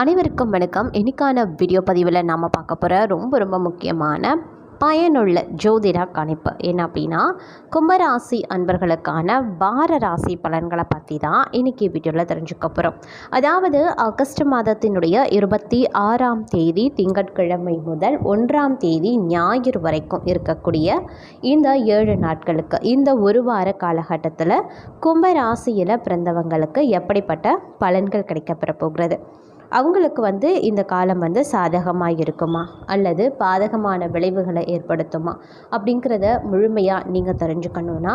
அனைவருக்கும் வணக்கம். இன்றைக்கான வீடியோ பதிவில் நாம் பார்க்க போகிற ரொம்ப ரொம்ப முக்கியமான பயனுள்ள ஜோதிட கணிப்பு என்ன அப்படின்னா கும்பராசி அன்பர்களுக்கான வார ராசி பலன்களை பற்றி தான் இன்றைக்கி வீடியோவில் தெரிஞ்சுக்க போகிறோம் அதாவது ஆகஸ்ட் மாதத்தினுடைய இருபத்தி ஆறாம் தேதி திங்கட்கிழமை முதல் ஒன்றாம் தேதி ஞாயிறு வரைக்கும் இருக்கக்கூடிய இந்த ஏழு நாட்களுக்கு இந்த ஒரு வார காலகட்டத்தில் கும்பராசியில் பிறந்தவங்களுக்கு எப்படிப்பட்ட பலன்கள் கிடைக்கப்பெற போகிறது? அவங்களுக்கு வந்து இந்த காலம் வந்து சாதகமாக இருக்குமா? அல்லது பாதகமான விளைவுகளை ஏற்படுத்துமா? அப்படிங்கிறத முழுமையாக நீங்கள் தெரிஞ்சுக்கணுன்னா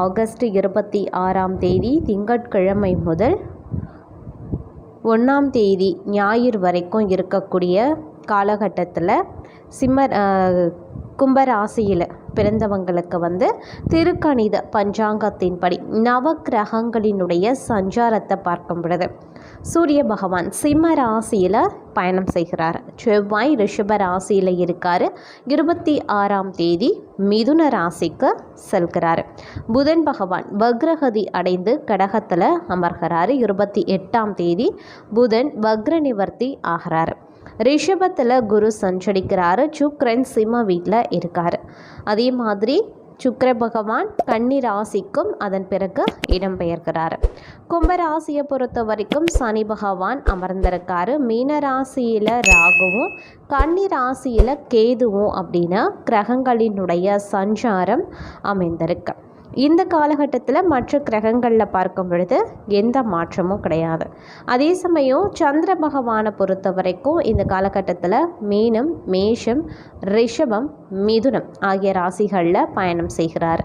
ஆகஸ்ட் இருபத்தி ஆறாம் தேதி திங்கட்கிழமை முதல் ஒன்றாம் தேதி ஞாயிறு வரைக்கும் இருக்கக்கூடிய காலகட்டத்தில் சிம்மர் கும்பராசியில் பிறந்தவங்களுக்கு வந்து திருக்கணித பஞ்சாங்கத்தின்படி நவக்கிரகங்களினுடைய சஞ்சாரத்தை பார்க்கும் பொழுது சூரிய பகவான் சிம்ம ராசியில் பயணம் செய்கிறார். செவ்வாய் ரிஷப ராசியில் இருக்கார். இருபத்தி ஆறாம் தேதி மிதுன ராசிக்கு செல்கிறார். புதன் பகவான் வக்ரகதி அடைந்து கடகத்தில் அமர்கிறார். இருபத்தி எட்டாம் தேதி புதன் வக்ர நிவர்த்தி ஆகிறார். ரிஷபத்தில் குரு சஞ்சரிக்கிறாரு. சுக்ரன் சிம்ம வீட்டில் இருக்கார். அதே மாதிரி சுக்கர பகவான் கன்னி ராசிக்கும் அதன் பிறகு இடம்பெயர்கிறார். கும்பராசியை பொறுத்த வரைக்கும் சனி பகவான் அமர்ந்திருக்காரு. மீன ராசியில் ராகுவும் கன்னி ராசியில் கேதுவும் அப்படின்னா கிரகங்களினுடைய சஞ்சாரம் அமைந்திருக்கு. இந்த காலகட்டத்தில் மற்ற கிரகங்களில் பார்க்கும் பொழுது எந்த மாற்றமும் கிடையாது. அதே சமயம் சந்திர பகவானை பொறுத்த வரைக்கும் இந்த காலகட்டத்தில் மீனம் மேஷம் ரிஷபம் மிதுனம் ஆகிய ராசிகளில் பயணம் செய்கிறார்.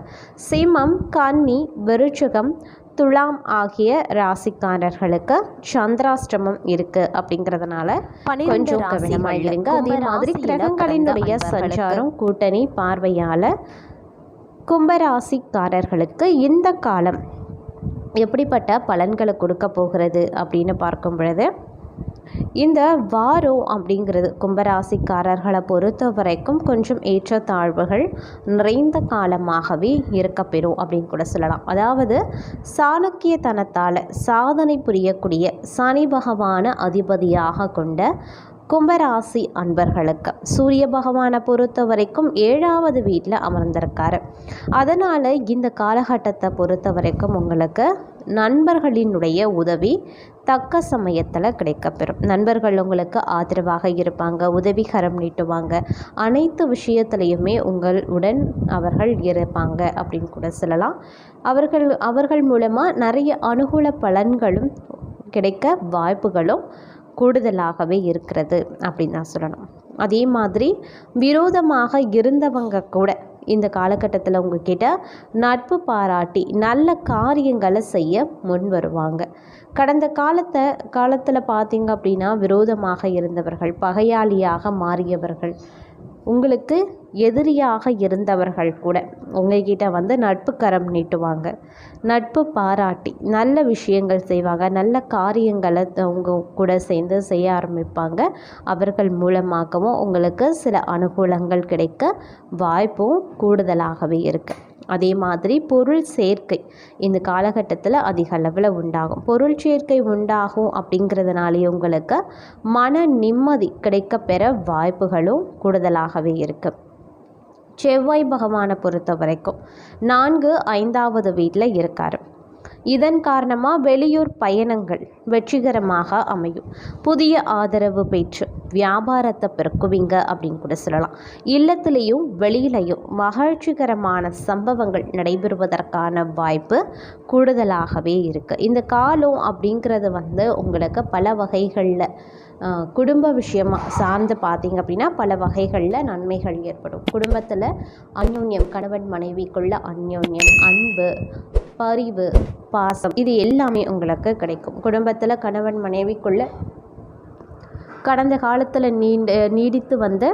சிம்மம் கன்னி விருச்சகம் துலாம் ஆகிய ராசிக்காரர்களுக்கு சந்திராஷ்டமம் இருக்கு அப்படிங்கிறதுனால கொஞ்சம் கவனமாக இருங்க. அதே மாதிரி கிரகங்களினுடைய சஞ்சாரம் கூட்டணி பார்வையால் கும்பராசிக்காரர்களுக்கு இந்த காலம் எப்படிப்பட்ட பலன்களை கொடுக்க போகிறது அப்படின்னு பார்க்கும் பொழுது இந்த வாரம் அப்படிங்கிறது கும்பராசிக்காரர்களை பொறுத்த வரைக்கும் கொஞ்சம் ஏற்றத்தாழ்வுகள் நிறைந்த காலமாகவே இருக்கப்பெறும் அப்படின்னு கூட சொல்லலாம். அதாவது சாணக்கியத்தனத்தால் சாதனை புரியக்கூடிய சனி பகவான அதிபதியாக கொண்ட கும்பராசி அன்பர்களுக்கு சூரிய பகவானை பொறுத்த வரைக்கும் ஏழாவது வீட்டில் அமர்ந்திருக்காரு. அதனால் இந்த காலகட்டத்தை பொறுத்த வரைக்கும் உங்களுக்கு நண்பர்களினுடைய உதவி தக்க சமயத்தில் கிடைக்கப்பெறும். நண்பர்கள் உங்களுக்கு ஆதரவாக இருப்பாங்க உதவிகரம் நீட்டுவாங்க. அனைத்து விஷயத்துலையுமே உங்களுடன் அவர்கள் இருப்பாங்க அப்படின்னு கூட சொல்லலாம். அவர்கள் அவர்கள் மூலமாக நிறைய அனுகூல பலன்களும் கிடைக்க வாய்ப்புகளும் கூடுதலாகவே இருக்கிறது அப்படின்னு தான் சொல்லணும். அதே மாதிரி விரோதமாக இருந்தவங்க கூட இந்த காலகட்டத்தில் உங்ககிட்ட நட்பு பாராட்டி நல்ல காரியங்களை செய்ய முன் வருவாங்க. கடந்த காலத்தை காலத்தில் பார்த்தீங்க அப்படின்னா விரோதமாக இருந்தவர்கள் பகையாளியாக மாறியவர்கள் உங்களுக்கு எதிரியாக இருந்தவர்கள் கூட உங்ககிட்ட வந்து நட்பு கரம் நீட்டுவாங்க. நட்பு பாராட்டி நல்ல விஷயங்கள் செய்வாங்க. நல்ல காரியங்களை அவங்க கூட சேர்ந்து செய்ய ஆரம்பிப்பாங்க. அவர்கள் மூலமாகவும் உங்களுக்கு சில அனுகூலங்கள் கிடைக்க வாய்ப்பும் கூடுதலாகவே இருக்குது அதே மாதிரி பொருள் சேர்க்கை. இந்த காலகட்டத்தில் அதிக அளவில் உண்டாகும். பொருள் சேர்க்கை உண்டாகும் அப்படிங்கிறதுனாலே உங்களுக்கு மன நிம்மதி கிடைக்க பெற வாய்ப்புகளும் கூடுதலாகவே இருக்குது செவ்வாய் பகவானை பொறுத்த வரைக்கும் நான்கு ஐந்தாவது வீட்டில் இருக்கார். இதன் காரணமாக வெளியூர் பயணங்கள் வெற்றிகரமாக அமையும். புதிய ஆதரவு பெற்று வியாபாரத்தை பெருக்குவீங்க அப்படின்னு கூட சொல்லலாம். இல்லத்திலையும் வெளியிலையும் மகிழ்ச்சிகரமான சம்பவங்கள் நடைபெறுவதற்கான வாய்ப்பு கூடுதலாகவே இருக்குது இந்த காலம் அப்படிங்கிறது வந்து உங்களுக்கு பல வகைகளில் குடும்ப விஷயமாக சார்ந்து பார்த்தீங்க அப்படின்னா பல வகைகளில் நன்மைகள் ஏற்படும். குடும்பத்தில் அந்யோன்யம் கணவன் மனைவிக்குள்ள அந்யோன்யம் அன்பு பரிவு பாசம் இது எல்லாமே உங்களுக்கு கிடைக்கும். குடும்பத்தில் கணவன் மனைவிக்குள்ள கடந்த காலத்தில் நீண்ட நீடித்து வந்த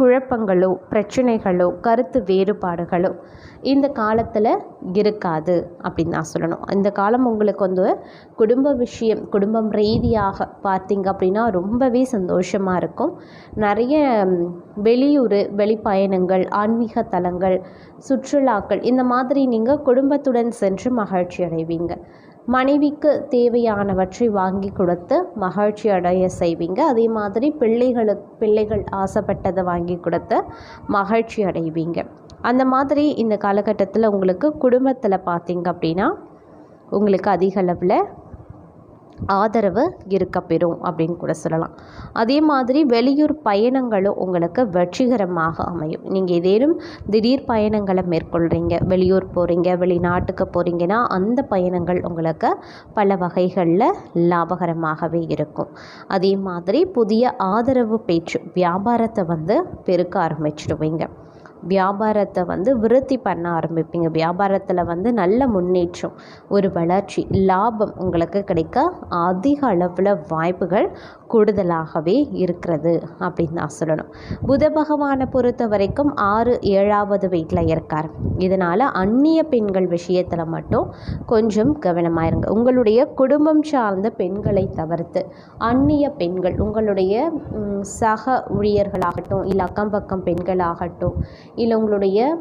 குழப்பங்களோ பிரச்சனைகளோ கருத்து வேறுபாடுகளோ இந்த காலத்தில் இருக்காது அப்படின்னு நான் சொல்லணும். இந்த காலம் உங்களுக்கு வந்து குடும்ப விஷயம் குடும்பம் ரீதியாக பார்த்தீங்க அப்படின்னா ரொம்பவே சந்தோஷமாக இருக்கும். நிறைய வெளியூர் வெளிப்பயணங்கள் ஆன்மீக தலங்கள் சுற்றுலாக்கள் இந்த மாதிரி நீங்கள் குடும்பத்துடன் சென்று மகிழ்ச்சி அடைவீங்க. மனைவிக்கு தேவையானவற்றை வாங்கி கொடுத்து மகிழ்ச்சி அடைய செய்வீங்க. அதே மாதிரி பிள்ளைகளுக்கு பிள்ளைகள் ஆசைப்பட்டதை வாங்கி கொடுத்து மகிழ்ச்சி அடைவீங்க. அந்த மாதிரி இந்த காலகட்டத்தில் உங்களுக்கு குடும்பத்தில் பார்த்தீங்க அப்படின்னா உங்களுக்கு அதிக அளவில் ஆதரவு இருக்கப்பெறும் அப்படின்னு கூட சொல்லலாம். அதே மாதிரி வெளியூர் பயணங்களும் உங்களுக்கு வெற்றிகரமாக அமையும். நீங்கள் ஏதேனும் திடீர் பயணங்களை மேற்கொள்கிறீங்க வெளியூர் போகிறீங்க வெளிநாட்டுக்கு போகிறீங்கன்னா அந்த பயணங்கள் உங்களுக்கு பல வகைகளில் லாபகரமாகவே இருக்கும். அதே மாதிரி புதிய ஆதரவு பேச்சு வியாபாரத்தை வந்து பெருக்க ஆரம்பிச்சிடுவீங்க. வியாபாரத்தை வந்து விருத்தி பண்ண ஆரம்பிப்பீங்க. வியாபாரத்தில் வந்து நல்ல முன்னேற்றம் ஒரு வளர்ச்சி லாபம் உங்களுக்கு கிடைக்க அதிக அளவில் வாய்ப்புகள் கூடுதலாகவே இருக்கிறது அப்படின்னு நான் சொல்லணும். புத பகவானை பொறுத்த வரைக்கும் ஆறு ஏழாவது வீட்டில் இருக்கார். இதனால் அந்நிய பெண்கள் விஷயத்தில் மட்டும் கொஞ்சம் கவனமாக இருங்க. உங்களுடைய குடும்பம் சார்ந்த பெண்களை தவிர்த்து அந்நிய பெண்கள் உங்களுடைய சக ஊழியர்களாகட்டும் இல்லை அக்கம் பக்கம் பெண்களாகட்டும் இல்லை உங்களுடைய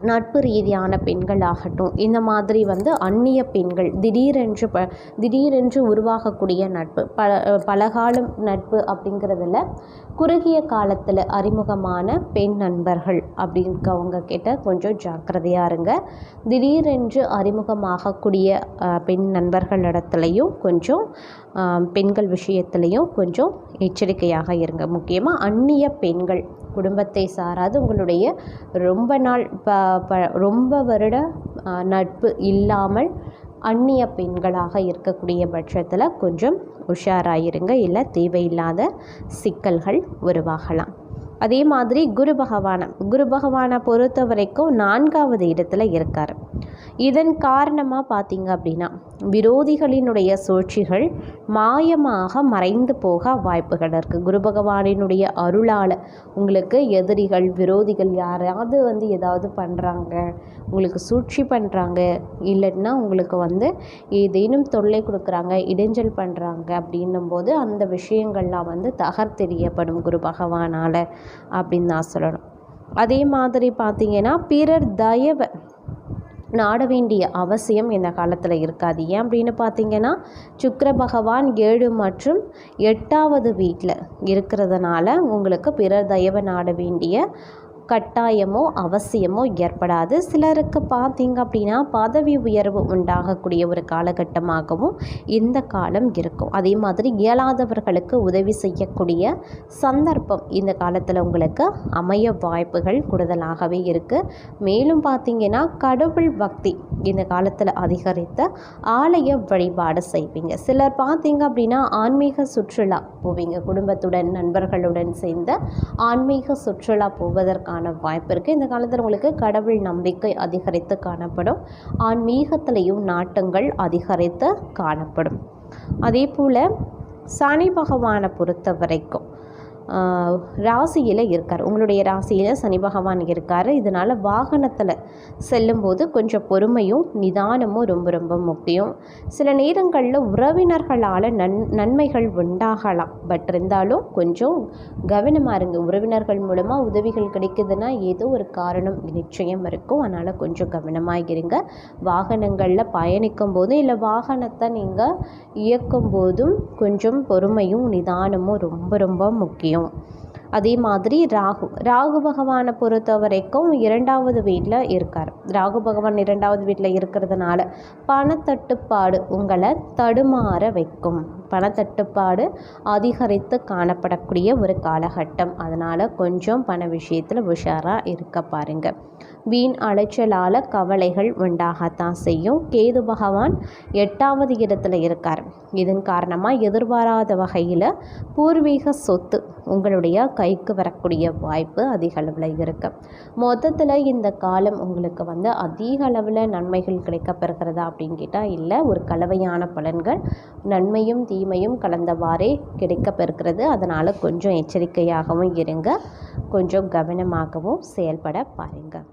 நட்பு ரீதியான பெண்கள் ஆகட்டும் இந்த மாதிரி வந்து அந்நிய பெண்கள் திடீரென்று ப திடீரென்று உருவாகக்கூடிய நட்பு பல பலகாலம் நட்பு அப்படிங்கிறதுல குறுகிய காலத்தில் அறிமுகமான பெண் நண்பர்கள் அப்படிங்கவங்க கிட்ட கொஞ்சம் ஜாக்கிரதையாக இருங்க. திடீரென்று அறிமுகமாகக்கூடிய பெண் நண்பர்களிடத்துலையும் கொஞ்சம் பெண்கள் விஷயத்துலையும் கொஞ்சம் எச்சரிக்கையாக இருங்க. முக்கியமாக அந்நிய பெண்கள் குடும்பத்தை சாராது. உங்களுடைய ரொம்ப நாள் ப ப ரொம்ப வருட நட்பு இல்லாமல் அந்நிய பெண்களாக இருக்கக்கூடிய பட்சத்தில் கொஞ்சம் உஷாராயிருங்க. இல்லை தேவையில்லாத சிக்கல்கள் உருவாகலாம். அதே மாதிரி குரு பகவானை குரு பகவானை பொறுத்த வரைக்கும் நான்காவது இடத்துல இருக்கார். இதன் காரணமாக பார்த்தீங்க அப்படின்னா விரோதிகளினுடைய சூழ்ச்சிகள் மாயமாக மறைந்து போக வாய்ப்புகள் இருக்குது குரு பகவானினுடைய அருளால் உங்களுக்கு எதிரிகள் விரோதிகள் யாராவது வந்து ஏதாவது பண்ணுறாங்க உங்களுக்கு சூழ்ச்சி பண்ணுறாங்க இல்லைன்னா உங்களுக்கு வந்து ஏதேனும் தொல்லை கொடுக்குறாங்க இடைஞ்சல் பண்ணுறாங்க அப்படின்னும் போது அந்த விஷயங்கள்லாம் வந்து தகர்த்தெறியப்படும் குரு பகவானால். அப்படின்னு நான் சொல்லணும். அதே மாதிரி பார்த்தீங்கன்னா பிறர் தயவை நாட வேண்டிய அவசியம் இந்த காலத்தில் இருக்காது. ஏன் அப்படின்னு பார்த்தீங்கன்னா சுக்கர பகவான் ஏழு மற்றும் எட்டாவது வீட்டில் இருக்கிறதுனால உங்களுக்கு பிறர் தயவை நாட வேண்டிய கட்டாயமோ அவசியமோ ஏற்படாது. சிலருக்கு பார்த்தீங்க அப்படின்னா பதவி உயர்வு உண்டாகக்கூடிய ஒரு காலகட்டமாகவும் இந்த காலம் இருக்கும். அதே மாதிரி இயலாதவர்களுக்கு உதவி செய்யக்கூடிய சந்தர்ப்பம் இந்த காலத்தில் உங்களுக்கு அமைய வாய்ப்புகள் கூடுதலாகவே இருக்குது மேலும் பார்த்தீங்கன்னா கடவுள் பக்தி இந்த காலத்தில் அதிகரித்த ஆலய வழிபாடு செய்வீங்க. சிலர் பார்த்தீங்க அப்படின்னா ஆன்மீக சுற்றுலா போவீங்க. குடும்பத்துடன் நண்பர்களுடன் சேர்ந்த ஆன்மீக சுற்றுலா போவதற்கான காண வாய்ப்பு இருக்குது இந்த காலத்தில் உங்களுக்கு கடவுள் நம்பிக்கை அதிகரித்து காணப்படும். ஆன்மீகத்திலையும் நாட்டங்கள் அதிகரித்து காணப்படும். அதே போல் சனி பகவானை பொறுத்த வரைக்கும் ராசியில் இருக்கார். உங்களுடைய ராசியில் சனி பகவான் இருக்கார். இதனால் வாகனத்தில் செல்லும்போது கொஞ்சம் பொறுமையும் நிதானமும் ரொம்ப ரொம்ப முக்கியம். சில நேரங்களில் உறவினர்களால் நன் நன்மைகள் உண்டாகலாம். பட் இருந்தாலும் கொஞ்சம் கவனமாக இருங்க. உறவினர்கள் மூலமாக உதவிகள் கிடைக்குதுன்னா ஏதோ ஒரு காரணம் நிச்சயம் இருக்கும். அதனால் கொஞ்சம் கவனமாக இருங்க. வாகனங்களில் பயணிக்கும் போதும் இல்லை வாகனத்தை நீங்கள் இயக்கும் போதும் கொஞ்சம் பொறுமையும் நிதானமும் ரொம்ப ரொம்ப முக்கியம். முடியும். அதே மாதிரி ராகு. ராகு பகவானை பொறுத்த வரைக்கும் இரண்டாவது வீட்டில் இருக்கார். ராகு பகவான் இரண்டாவது வீட்டில் இருக்கிறதுனால பணத்தட்டுப்பாடு உங்களை தடுமாற வைக்கும். பணத்தட்டுப்பாடு அதிகரித்து காணப்படக்கூடிய ஒரு காலகட்டம். அதனால் கொஞ்சம் பண விஷயத்தில் உஷாராக இருக்க பாருங்கள் வீண் அலைச்சலால் கவலைகள் உண்டாகத்தான் செய்யும். கேது பகவான் எட்டாவது இடத்துல இருக்கார். இதன் காரணமாக எதிர்பாராத வகையில் பூர்வீக சொத்து உங்களுடைய கைக்கு வரக்கூடிய வாய்ப்பு அதிக அளவில் இருக்கு. மொத்தத்தில் இந்த காலம் உங்களுக்கு வந்து அதிக அளவில் நன்மைகள் கிடைக்கப்பெறுகிறதா அப்படின்னு கேட்டால் இல்லை ஒரு கலவையான பலன்கள் நன்மையும் தீமையும் கலந்தவாறே கிடைக்கப்பெறுகிறது. அதனால் கொஞ்சம் எச்சரிக்கையாகவும் இருங்க. கொஞ்சம் கவனமாகவும் செயல்பட பாருங்கள்